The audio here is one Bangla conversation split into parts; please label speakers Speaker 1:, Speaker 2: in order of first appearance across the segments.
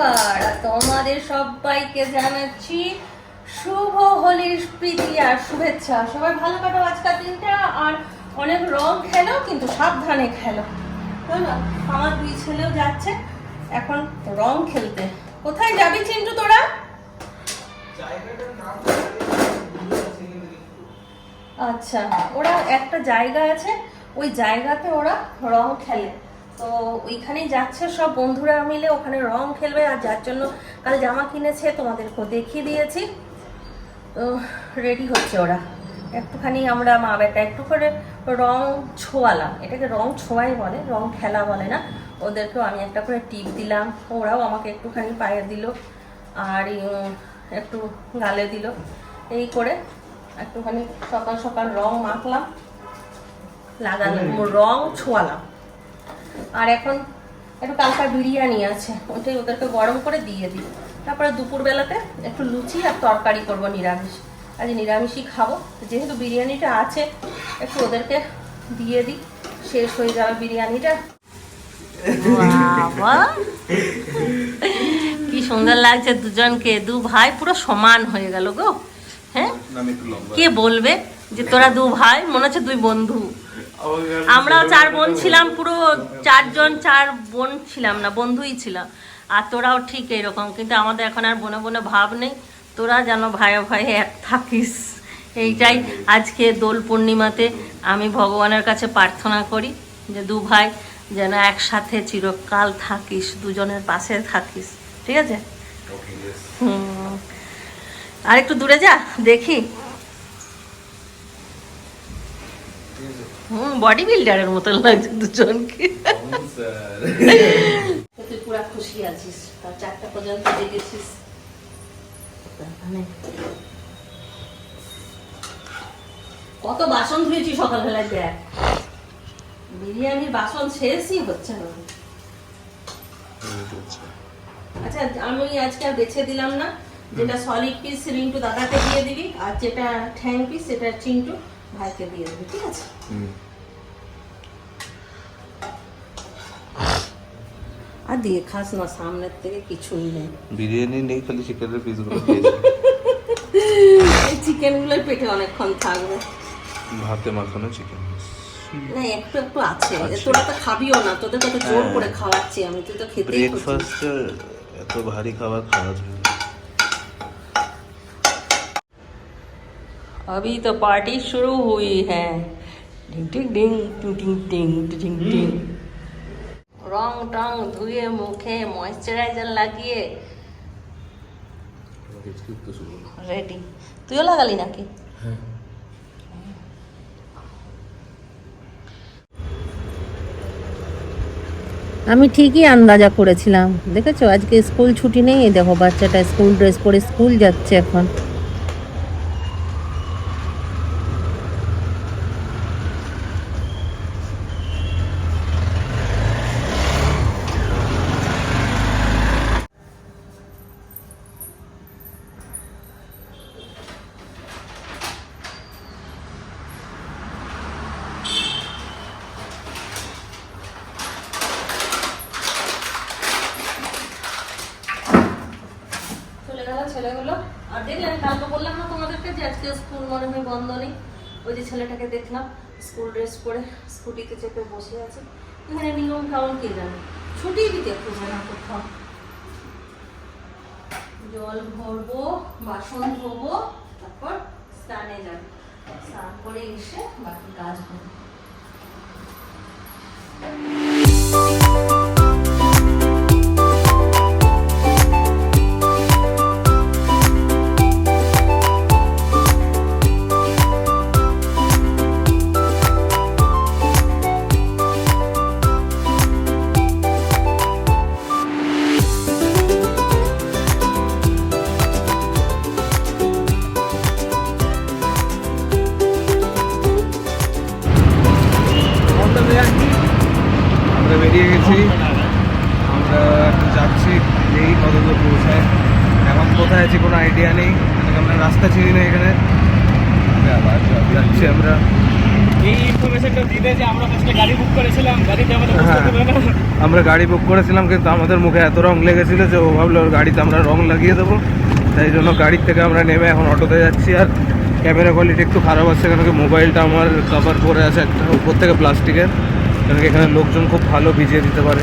Speaker 1: আর তোমাদের সবাইকে জানাচ্ছি শুভ হোলির প্রীতি আর শুভেচ্ছা। সবাই ভালো কাটো আজকাল দিনটা আর অনেক রং খেলো কিন্তু সাবধানে খেলো? আমার দুই ছেলেও যাচ্ছে এখন রং খেলতে। কোথায় যাবি চিন্টু তোরা? আচ্ছা ওরা একটা জায়গা আছে ওই জায়গাতে ওরা রং খেলে। তো ওইখানেই যাচ্ছে সব বন্ধুরা মিলে ওখানে রং খেলবে আর যার জন্য কাল জামা কিনেছে তোমাদেরকে দেখিয়ে দিয়েছি। তো রেডি হচ্ছে ওরা। একটুখানি আমরা মা বেটা একটু করে রং ছোয়ালাম। এটাকে রং ছোঁয়াই বলে রং খেলা বলে না। ওদেরকেও আমি একটা করে টিপ দিলাম। ওরাও আমাকে একটুখানি পায়ে দিল আর একটু গালে দিল। এই করে একটুখানি সকাল সকাল রং মাখলাম লাগালাম রং ছোয়ালাম। আর এখন একটু কালকার বিরিয়ানি আছে ওটাই ওদেরকে গরম করে দিয়ে দিই। তারপরে দুপুরবেলাতে একটু লুচি আর তরকারি করব নিরামিষ। আজ নিরামিষই খাব যেহেতু বিরিয়ানিটা আছে একটু ওদেরকে দিয়ে দিই শেষ হয়ে যাবে বিরিয়ানিটা। কি সুন্দর লাগছে দুজনকে দু ভাই পুরো সমান হয়ে গেল গো হ্যাঁ? কে বলবে যে তোরা দু ভাই মনে হচ্ছে দুই বন্ধু। আমরাও চার বোন ছিলাম পুরো চারজন চার বোন ছিলাম না বন্ধুই ছিলাম। আর তোরাও ঠিক এরকম কিন্তু আমাদের এখন আর বনে বনে ভাব নেই। তোরা যেন ভাইয়ে ভাইয়ে এক থাকিস। এইটাই আজকে দোল পূর্ণিমাতে আমি ভগবানের কাছে প্রার্থনা করি যে দু ভাই যেন একসাথে চিরকাল থাকিস দুজনের পাশে থাকিস। ঠিক আছে? হুম। আর একটু দূরে যা দেখি। হুম বডি বিল্ডারের মতন লাগছে দুজনকে। তুই পুরা খুশি আছিস তার চারটা পর্যন্ত মানে কত বাসন ধুয়েছি সকালবেলায়, দেখ। বিরিয়ানির বাসন শেষই হচ্ছে না। আচ্ছা আমি আজকে আর বেছে দিলাম না। যেটা সলিড পিস রিন্টু দাদাকে দিয়ে দিবি, আর যেটা ঠ্যাং পিস সেটা চিন্টু। ভাইকে দিয়ে দিবি ঠিক আছে? আর দিয়ে খাস না সামনের থেকে কিছুই নেই।
Speaker 2: বিরিয়ানি নেই খালি চিকেনের পিসগুলো
Speaker 1: এই চিকেনগুলোর পেটে অনেকক্ষণ থাকবে।
Speaker 2: ভাতে মাখানো চিকেন
Speaker 1: না একটু একটু আছে। তোরা তো খাবিও না তোদের তো জোর করে খাওয়াচ্ছি আমি তুই তো করছিস।
Speaker 2: ব্রেকফাস্টে এত ভারী খাবার খাওয়া যায়
Speaker 1: अभी तो पार्टी शुरू हुई है। डिंग डिंग डिंग टिंग टिंग टिंग टिंग टिंग রং টং ধুয়ে মুখে तू লাগিয়ে लगा তুইও লাগালি নাকি আমি ঠিকই আন্দাজা করেছিলাম। দেখেছ? আজকে স্কুল ছুটি নেই। দেখো বাচ্চাটা স্কুল ড্রেস পরে স্কুল যাচ্ছে এখন। ছেলেগুলো আর দেখলেন কালকে বললাম না তোমাদেরকে যে আজকে স্কুল মনে হয় বন্ধ নেই? ওই যে ছেলেটাকে দেখলাম, স্কুল ড্রেস পরে স্কুটিতে চেপে বসে আছে। এখানে নিয়ম কাউন কে জানে? ছুটি দিতে খুঁজে না কোথাও। জল ভরবো, বাসন ধোবো, তারপর স্নানে যাব। স্নান করে এসে বাকি কাজ হবে
Speaker 3: কোথায় আছি কোনো আইডিয়া নেই। মানে আমরা রাস্তা চিনি না এখানে। আবার যাচ্ছি আমরা।
Speaker 4: এই ইনফরমেশনটা দিতে যে আমরা গাড়ি বুক করেছিলাম গাড়িতে আমাদের বসতে
Speaker 3: হ্যাঁ। আমরা গাড়ি বুক করেছিলাম কিন্তু আমাদের মুখে এত রং লেগেছিল যে ও ভাবলো ওর গাড়িতে আমরা রং লাগিয়ে দেবো। তাই জন্য গাড়ির থেকে আমরা নেমে এখন অটোতে যাচ্ছি। আর ক্যামেরা কোয়ালিটি একটু খারাপ আছে কেন কি মোবাইলটা আমার কভার করে আছে একটা উপর থেকে প্লাস্টিকের কেন কি এখানে লোকজন খুব ভালো ভিজিয়ে দিতে পারে।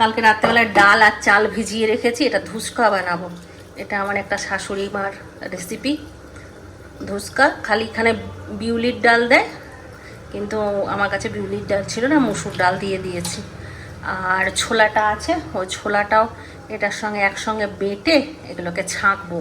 Speaker 1: কালকে রাত্রেবেলায় ডাল আর চাল ভিজিয়ে রেখেছি, এটা ধুসকা বানাবো। এটা আমার একটা শাশুড়ি মার রেসিপি ধুসকা, খালি এখানে বিউলির ডাল দেয়, কিন্তু আমার কাছে বিউলির ডাল ছিল না, মুসুর ডাল দিয়ে দিয়েছি। আর ছোলাটা আছে, ওই ছোলাটাও এটার সঙ্গে একসঙ্গে বেটে এগুলোকে ছাঁকবো।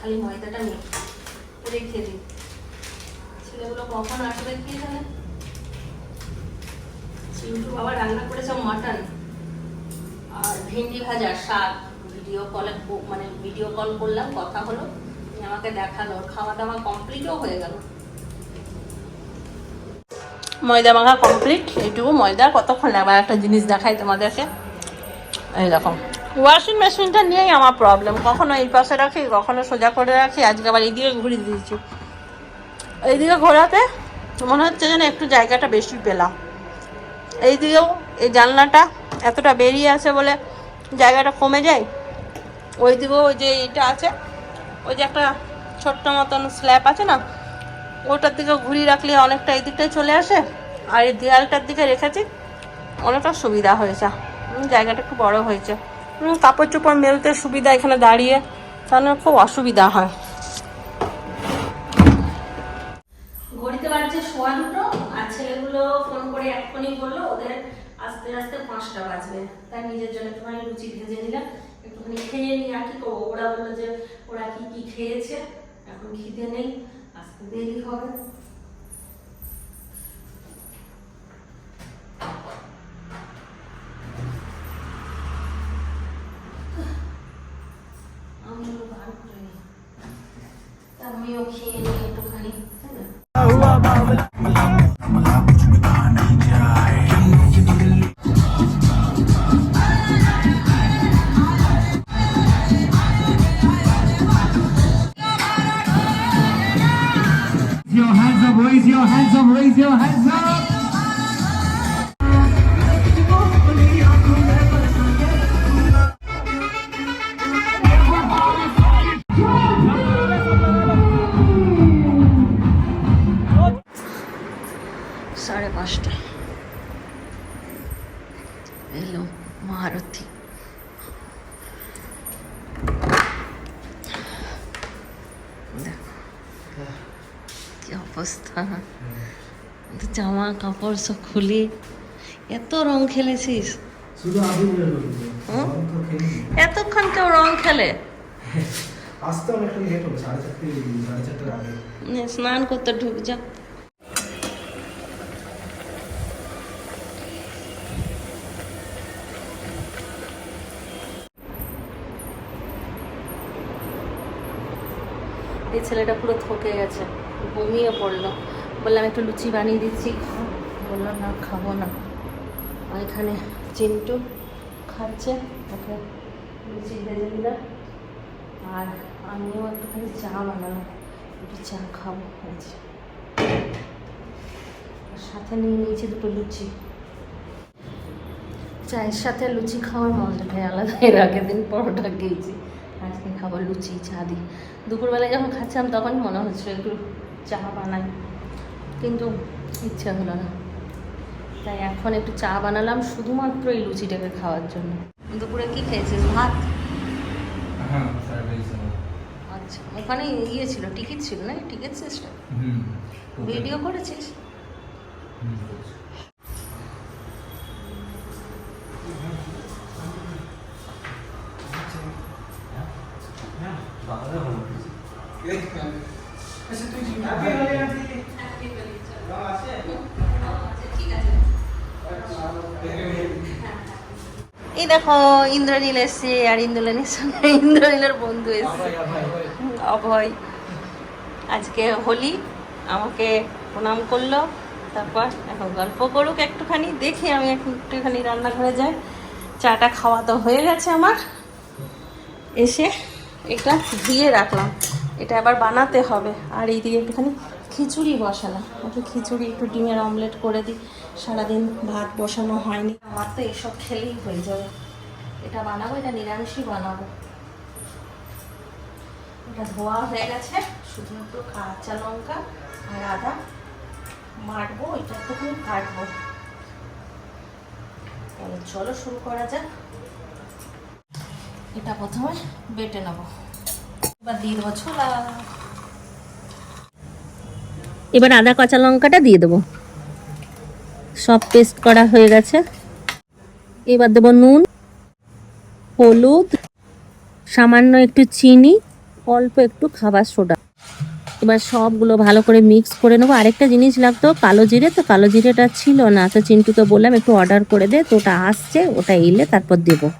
Speaker 1: খালি ময়দাটা রেখে দিই। ছেলেগুলো কখন আসবে কি জানে? চিন্টু বাবা রান্না করেছে মাটন আর ভেন্ডি ভাজা, শাক। ভিডিও কলে মানে ভিডিও কল করলাম, কথা হলো। আমাকে দেখাল খাওয়া দাওয়া কমপ্লিটও হয়ে গেল। ময়দা মাখা কমপ্লিট এইটুকু ময়দা, কতক্ষণ লাগবে? একটা জিনিস দেখাই তোমাদেরকে। এই দেখো। ওয়াশিং মেশিনটা নিয়েই আমার প্রবলেম কখনো এই পাশে রাখি, কখনো সোজা করে রাখি। আজকে আবার এইদিকে ঘুরিয়ে দিয়েছি। এইদিকে ঘোরাতে মনে হচ্ছে যেন একটু জায়গাটা বেশি পেলাম। এইদিকেও এই জানলাটা এতটা বেরিয়ে আছে বলে জায়গাটা কমে যায়। ওই দিকেও ওই যে এটা আছে, ওই যে একটা ছোট্ট মতন স্ল্যাব আছে না, ওটার দিকে ঘুরিয়ে রাখলে অনেকটা এই দিকটায় চলে আসে। আর এই দেয়ালটার দিকে রেখেছি, অনেকটা সুবিধা হয়েছে। জায়গাটা একটু বড় হয়েছে। কাপড় চোপড় মেলতে সুবিধা এখানে দাঁড়িয়ে তাহলে খুব অসুবিধা হয়। বাজছে সোয়া দুটো, আর ছেলেগুলো ফোন করে এক্ষুনি বলল, ওদের আস্তে আস্তে পাঁচটা বাজবে। তাই নিজের জন্য একটুখানি লুচি ভেজে নিলাম, একটুখানি খেয়ে নিই আর কি করব। ওরা বলল যে ওরা কি কি খেয়েছে, এখন খিদে নেই, আস্তে দেরি হবে। আমিও খেয়ে
Speaker 4: raise your hands up raise your hands up
Speaker 1: সাড়ে পাঁচটা এলো মহারথী দেখো কি অবস্থা? জামা কাপড় সব খুলে। এত রং খেলেছিস? এতক্ষণ কেউ রং খেলে? স্নান করতে ঢুক যা ছেলেটা পুরো থকে গেছে ঘুমিয়ে পড়ল। বললাম, একটু লুচি বানিয়ে দিচ্ছি। বলল, না, খাব না। এখানে চিন্টু খাচ্ছে, ওকে লুচি ভেজে দিলাম আর আমিও একটুখানি চা বানালাম, একটু চা খাব সাথে নিয়ে নিয়েছি দুটো লুচি। চায়ের সাথে লুচি খাওয়ার মজাটাই আলাদা, এর আগের দিন পরোটা খেয়েছি। খাব লুচি চা দিই। দুপুরবেলায় যখন খাচ্ছিলাম তখন মনে হচ্ছিল একটু চা বানাই। কিন্তু ইচ্ছা হলো না। তাই এখন একটু চা বানালাম শুধুমাত্র এই লুচিটাকে খাওয়ার জন্য। দুপুরে কি খেয়েছিস? ভাত?
Speaker 3: হ্যাঁ
Speaker 1: আচ্ছা ওখানে ইয়ে ছিল টিকিট ছিল না? টিকিট সিস্টেম ভিডিও করেছিস? এই দেখো ইন্দ্রনীল এসছে আর ইন্দ্রনীলের সঙ্গে ইন্দ্রনীলের বন্ধু এসছে। অভয় আজকে হোলি আমাকে প্রণাম করল তারপর এখন গল্প করুক একটুখানি দেখি আমি একটুখানি রান্নাঘরে যাই। চাটা খাওয়া তো হয়ে গেছে আমার। এসে এটা ধুয়ে রাখলাম। এটা আবার বানাতে হবে আর এই দিকে একটুখানি খিচুড়ি বসালাম। একটু খিচুড়ি একটু ডিমের অমলেট করে দিই। সারাদিন ভাত বসানো হয়নি। আমার তো এসব খেলেই হয়ে যাবে। এটা বানাবো, এটা নিরামিষই বানাবো। এটা ধোয়া হয়ে গেছে। শুধুমাত্র কাঁচা লঙ্কা আর আদা মাটবো এটা একটুখানি কাটবো। তাহলে চলো শুরু করা যাক। এটা প্রথমে বেটে নেব। এবার দিয়ে দেবো ছোলা। এবার আদা, কাঁচা লঙ্কাটা দিয়ে দেবো। সব পেস্ট করা হয়ে গেছে। এবার দেবো নুন, হলুদ, সামান্য একটু চিনি, অল্প একটু খাবার সোডা। এবার সবগুলো ভালো করে মিক্স করে নেব। আরেকটা জিনিস লাগতো, কালো জিরে তো, কালো জিরেটা ছিল না। তো চিন্টুকে বললাম, একটু অর্ডার করে দে, তো ওটা আসছে, ওটা এলে তারপর দেবো।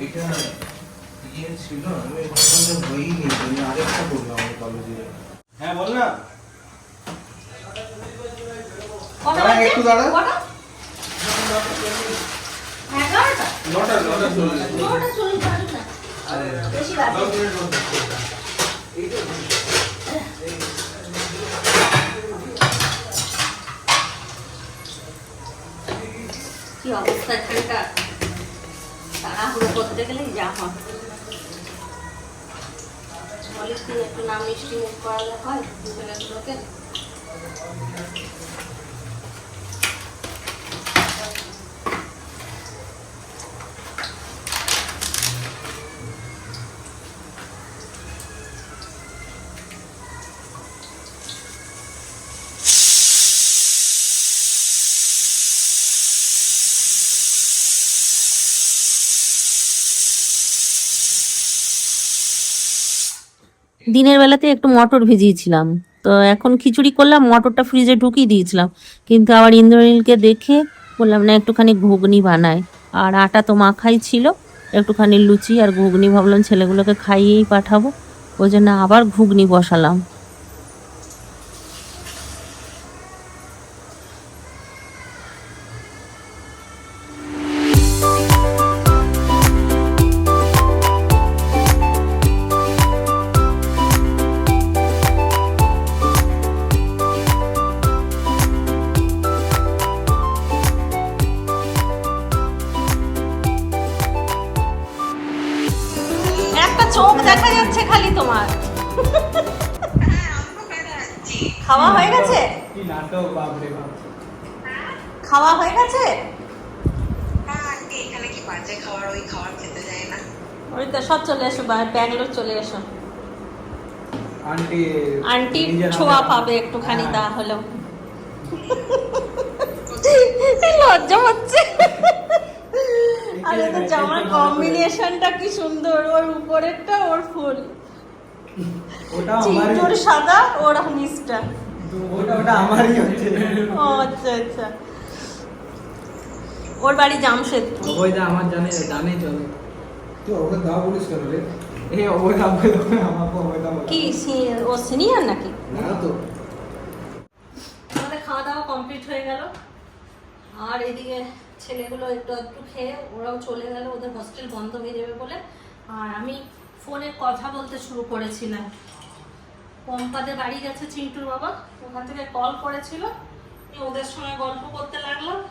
Speaker 3: এটা ইয়ে ছিল আমি যে হয়ই আমি আরেকটা করলাম আমি কালো জিরে হ্যাঁ বল না। একটু দাঁড়া। নটা নটা চল্লিশ।
Speaker 1: কি অবস্থা এখানকার? তাড়াহুড়ো করতে গেলেই যা হয়। বলিস একটু নাম মিষ্টি মুখ করালে হয়? ছেলেগুলোকে দিনের বেলাতে একটু মটর ভিজিয়েছিলাম। তো এখন খিচুড়ি করলাম, মটরটা ফ্রিজে ঢুকিয়ে দিয়েছিলাম। কিন্তু আবার ইন্দ্রনীলকে দেখে বললাম, না, একটুখানি ঘুগনি বানায়। আর আটা তো মাখাই ছিল একটুখানি লুচি আর ঘুগনি ভাবলাম ছেলেগুলোকে খাইয়েই পাঠাবো। ওই জন্য আবার ঘুগনি বসালাম।
Speaker 5: বাজে খাবার ওই খাবার খেতে যায় না।
Speaker 1: ওই সব চলে এসো ব্যাঙ্গালোর চলে এসো।
Speaker 3: আন্টি
Speaker 1: আন্টি ছোঁয়া পাবে একটুখানি
Speaker 3: হ্যাঁ।
Speaker 1: তা হলেও লজ্জা হচ্ছে আরে তো জামার কম্বিনেশনটা কি সুন্দর ওর উপরেরটা ওর ফুল।
Speaker 3: ওটা
Speaker 1: চিন্টুর সাদা ওর নিচটা
Speaker 3: ওটা ওটা আমারই হচ্ছে।
Speaker 1: ও আচ্ছা আচ্ছা। ওর বাড়ি জামশেদপুর।
Speaker 3: ওইটা আমার জানে জানেই চলে তুই ওকে দাও বলিস কেন রে? এ ওই দাও আমাকে ওই দাও
Speaker 1: কি সি- ও সিনিয়র নাকি?
Speaker 3: না তো।
Speaker 1: আমাদের খাওয়া দাওয়া কমপ্লিট হয়ে গেল। আর এদিকে ছেলেগুলো একটু একটু খেয়ে ওরাও চলে গেল ওদের হস্টেল বন্ধ হয়ে যাবে বলে। আর আমি ফোনে কথা বলতে শুরু করেছিলাম। পম্পাদের বাড়ি গেছে চিন্টুর বাবা ওখান থেকে কল করেছিল। এই ওদের সঙ্গে গল্প করতে লাগলাম।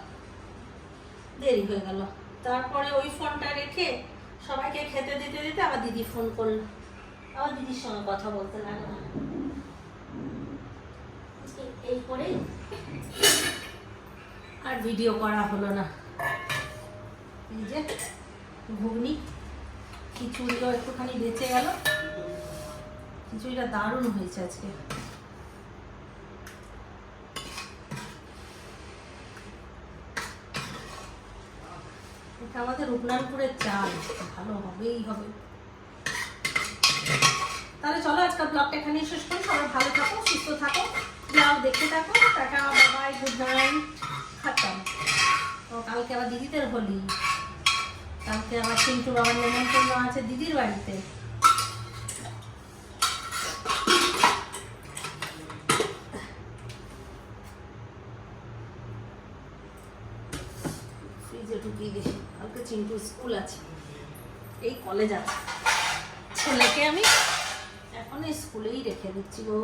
Speaker 1: দেরি হয়ে গেল। তারপরে ওই ফোনটা রেখে সবাইকে খেতে দিতে দিতে আবার দিদি ফোন করল। আবার দিদির সঙ্গে কথা বলতে লাগল। এই- করেই আর ভিডিও করা হলো না। এই যে ঘুগনি, খিচুড়িও একটুখানি বেঁচে গেল। খিচুড়িটা দারুণ হয়েছে আজকে। এটা আমাদের রূপনারায়ণপুরের চাল। ভালো হবেই হবে। তাহলে চলো আজকাল ব্লগটা এখানেই শেষ করি। সবাই ভালো থাকো, সুস্থ থাকো। ব্লগ দেখতে থাকো। টাটা বাবাই গুড নাইট খাতাম তো কালকে আবার দিদিদের হোলি। কালকে আবার চিন্টু বাবার নেমন্তন্ন আছে দিদির বাড়িতে ফ্রিজে ঢুকিয়ে দিই চিন্টু স্কুল আছে। এই কলেজ আছে। ছেলেকে আমি এখন স্কুলেই রেখে দিচ্ছি গো।